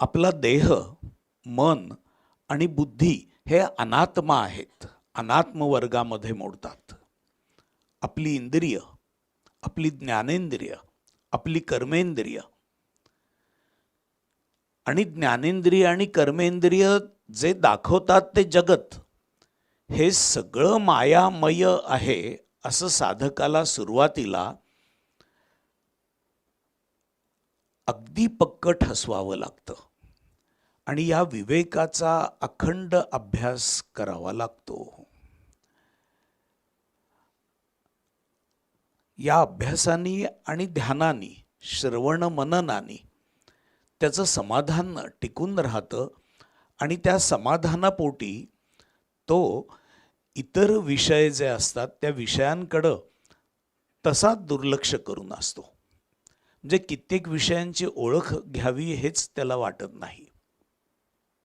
आपला देह मन आणि बुद्धी हे अनात्मा आहेत. अनात्म वर्गामध्ये मोडतात. आपली इंद्रिय आपली ज्ञानेंद्रिय आपली कर्मेंद्रिय. आणि ज्ञानेंद्रिय आणि कर्मेंद्रिय जे दाखवतात ते जगत हे सगळं मायामय आहे असं साधकाला सुरुवातीला अगदी पक्क ठसवावं लागतं. आणि या विवेकाचा अखंड अभ्यास करावा लागतो. या अभ्यासाने आणि ध्यानाने श्रवण मननाने त्याचं समाधान टिकून राहतं आणि त्या समाधानापोटी तो इतर विषय जे असतात त्या विषयांकडं तसा दुर्लक्ष करून असतो. म्हणजे कित्येक विषयांची ओळख घ्यावी हेच त्याला वाटत नाही.